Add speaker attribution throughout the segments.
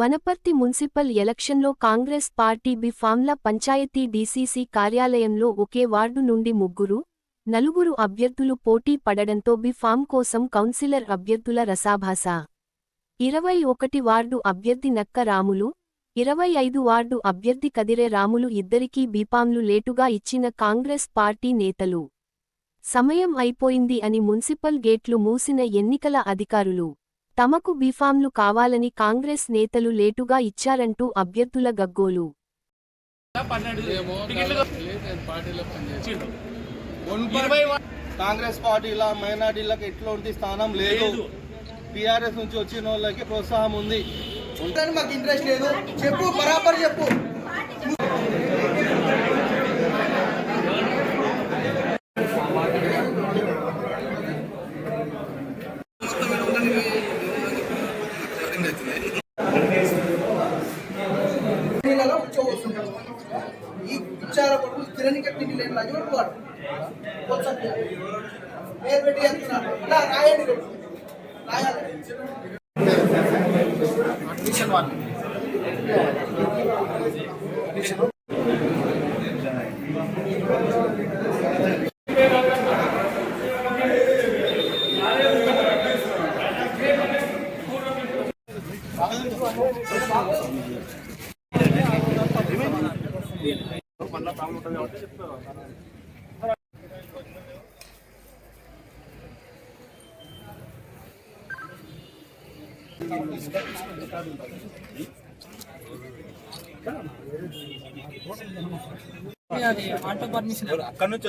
Speaker 1: Wanaparthy municipal ఎలక్షన్లో Congress party బిఫామ్ల పంచాయతీ డీసీసీ కార్యాలయంలో ఒకే వార్డు నుండి ముగ్గురు నలుగురు అభ్యర్థులు పోటీ పడడంతో బిఫామ్ కోసం కౌన్సిలర్ అభ్యర్థుల రసాభాస. ఇరవై ఒకటి వార్డు అభ్యర్థి నక్క రాములు ఇరవై ఐదు వార్డు అభ్యర్థి కదిరే రాములు ఇద్దరికీ బీఫామ్లు లేటుగా ఇచ్చిన కాంగ్రెస్ పార్టీ నేతలు. సమయం అయిపోయింది అని మున్సిపల్ గేట్లు మూసిన ఎన్నికల అధికారులు. తమకు బీఫామ్లు కావాలని కాంగ్రెస్ నేతలు లేటుగా ఇచ్చారంటూ అభ్యర్థుల గగ్గోలు.
Speaker 2: కాంగ్రెస్ పార్టీల మైనార్టీలకు ఎట్లాంటి స్థానం లేదు.
Speaker 3: లేదు.
Speaker 2: టీఆర్ఎస్ నుంచి వచ్చిన వాళ్ళకి ప్రోత్సాహం ఉంది.
Speaker 4: ఉంటాను మాకు ఇంట్రెస్ట్ లేదు. చెప్పు బరాబర్ చెప్పు. నీళ్ళలో కూర్చోవస్తుంటాడు ఈ విచార కొడుకు తిరని కట్టి లేని రాజు వాడు కొంచెం పేరు
Speaker 5: అక్కడ నుంచి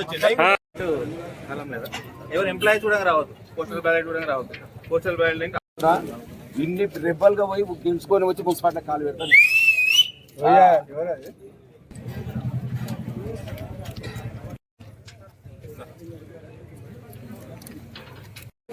Speaker 5: లేదా? ఎవరు ఎంప్లాయీస్ కూడా రావద్దు. పోస్టల్ బ్యాలెట్ కూడా రావద్దు. పోస్టల్ బ్యాలెట్
Speaker 6: ఇన్ని రెబ్బల్గా పోయి దించుకొని వచ్చి మున్సిపాలిటీ కాలు పెడతాను.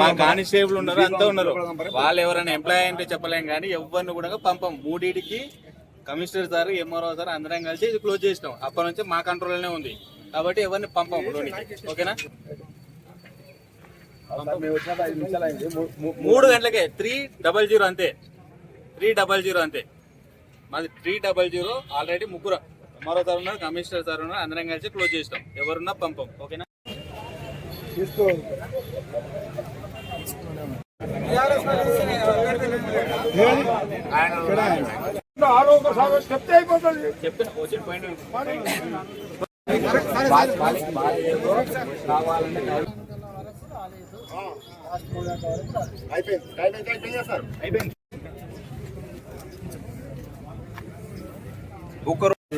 Speaker 5: మా కానిస్టేబుల్ ఉన్నారు? అంతా ఉన్నారు. వాళ్ళు ఎవరైనా ఎంప్లాయ్ అంటే చెప్పలేం కానీ ఎవరిని కూడా పంపం. మూడింటికి కమిషనర్ సార్ ఎంఆర్ఓ సార్ అందరం కలిసి ఇది క్లోజ్ చేసినాం. అప్పటి నుంచి మా కంట్రోల్లోనే ఉంది. కాబట్టి ఎవరిని పంపం లోనికి. ఓకేనా? మూడు గంటలకే. త్రీ డబల్ జీరో అంతే. త్రీ డబల్ జీరో అంతే. మాది త్రీ డబల్ జీరో ఆల్రెడీ ముగ్గురు మరో సార్ ఉన్నారు కమిషనర్ సార్ ఉన్నారు అందరం కలిసి క్లోజ్ చేస్తాం ఎవరున్నా పంపం ఓకేనా? చెప్పిన వచ్చిన పాయింట్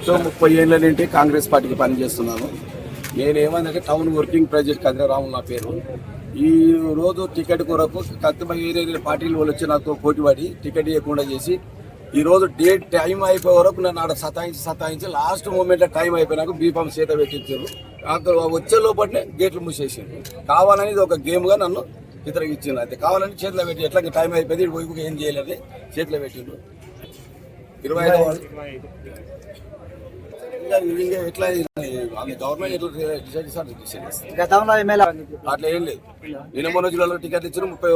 Speaker 6: సో ముప్పై ఏళ్ళ నుండి కాంగ్రెస్ పార్టీకి పనిచేస్తున్నాను. నేనేమనంటే టౌన్ వర్కింగ్ ప్రెసిడెంట్ కదిరారాము నా పేరు. ఈ రోజు టికెట్ కొరకు కత్తిమ ఏరియా పార్టీలు వాళ్ళు వచ్చి నాతో పోటీపడి టికెట్ ఇవ్వకుండా చేసి ఈ రోజు డేట్ టైం అయిపోయే వరకు నన్ను ఆడ సతాయించి సతాయించి లాస్ట్ మూమెంట్లో టైం అయిపోయినాక బీఫామ్ చేత పెట్టించారు. అక్కడ వచ్చే లోపలనే గేట్లు మూసేసారు కావాలనేది ఒక గేమ్గా నన్ను ఇతరకి ఇచ్చింది అయితే కావాలని చేతిలో పెట్టి ఎట్లా టైం అయిపోయింది ఏం చేయలేదు చేతిలో పెట్టిండ్రు. ఇరవై ఎట్లా గవర్నమెంట్ ఎట్లా డిసైడ్ చేస్తే అట్లా డిసైడ్ చేస్తుంది
Speaker 4: గతంలో ఎమ్మెల్యే
Speaker 6: అట్లా ఏం లేదు. నిన్న మొన్న జిల్లాలో టికెట్ ఇచ్చారు. ముప్పై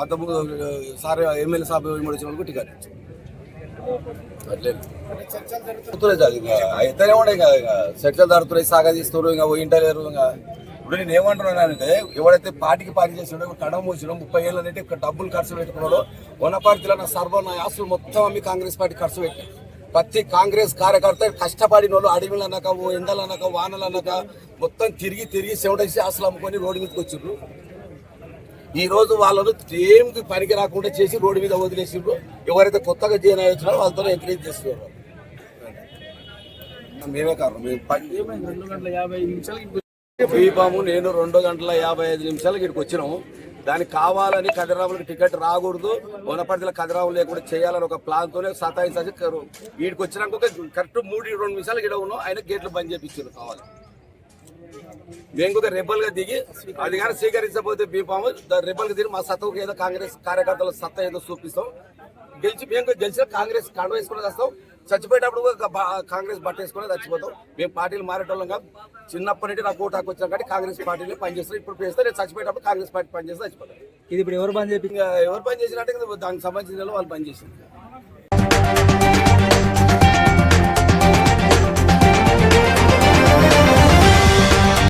Speaker 6: అంతకు సార్ ఎమ్మెల్యే సాబ్ ఇమ్మడి వచ్చిన వాళ్ళకి టికెట్ ఇచ్చారు. అట్లే జరుగుతుంది అది ఇంకా. అయితేనే ఉండే ఇంకా. ఇంకా చర్చలు జరుగుతున్నాయి. సాగా తీస్తున్నారు ఇంకా ఇంటలేరు ఇంకా. ఇప్పుడు నేను ఏమంటున్నానంటే ఎవరైతే పార్టీకి పార్టీ చేసినాడో కడం మూసినో ముప్పై ఏళ్ళు అంటే డబ్బులు ఖర్చు పెట్టుకున్నాడో వనపార్టీలో నా సర్వ నా ఆస్తులు మొత్తం అమ్మి కాంగ్రెస్ పార్టీ ఖర్చు పెట్టి ప్రతి కాంగ్రెస్ కార్యకర్త కష్టపడిన వాళ్ళు అడవిలు అనక ఓ ఎండలు అనక వానలు అనక మొత్తం తిరిగి తిరిగి సెవడేసి ఆస్తులు అమ్ముకొని రోడ్డు మీదకి వచ్చిండ్రు ఈ రోజు వాళ్ళను ఏమికి పనికి రాకుండా చేసి రోడ్డు మీద వదిలేసిండ్రు. ఎవరైతే కొత్తగా చేయని వచ్చినారో వాళ్ళతో ఎంకరేజ్ చేస్తున్నారు. మేమే కారణం. మేము నేను రెండు గంటల యాభై ఐదు నిమిషాలకి ఇక్కడికి వచ్చినాము. దానికి కావాలని కదిరాములకు టికెట్ రాకూడదు. వనపర్తిలో కదిరాములు లేకుండా చేయాలని ఒక ప్లాన్ తోనే వీడికి వచ్చినాక ఒక కరెక్ట్ మూడు రెండు నిమిషాలు ఇక్కడ ఉన్నాం. ఆయన గేట్లు బంద్ చేయించారు కావాలి. మేము కూడా రెబల్గా దిగి అధికారం స్వీకరించబోతే స్వీకరించకపోతే బీపాము రెబల్గా దిగి మా సత్తకు ఏదో కాంగ్రెస్ కార్యకర్తల సత్తా ఏదో చూపిస్తాం. గెలిచి మేము గెలిచిన కాంగ్రెస్ కండ వేసుకుని వస్తాం. చచ్చిపోయేటప్పుడు కూడా కాంగ్రెస్ బట్ట వేసుకుని చచ్చిపోతాం. మేము పార్టీలు మారేటోళ్ళం కాదు. చిన్నప్పటి నుండి నాకు ఓటాకు వచ్చాం కాబట్టి కాంగ్రెస్ పార్టీలో పనిచేస్తాం ఇప్పుడు చేస్తే నేను చచ్చిపోయేటప్పుడు కాంగ్రెస్ పార్టీ పనిచేస్తే చచ్చిపోతాం
Speaker 7: ఇది ఇప్పుడు ఎవరు చేపి
Speaker 6: ఇంకా ఎవరు పని చేసినట్టు దానికి సంబంధించిన వాళ్ళు పని చేసింది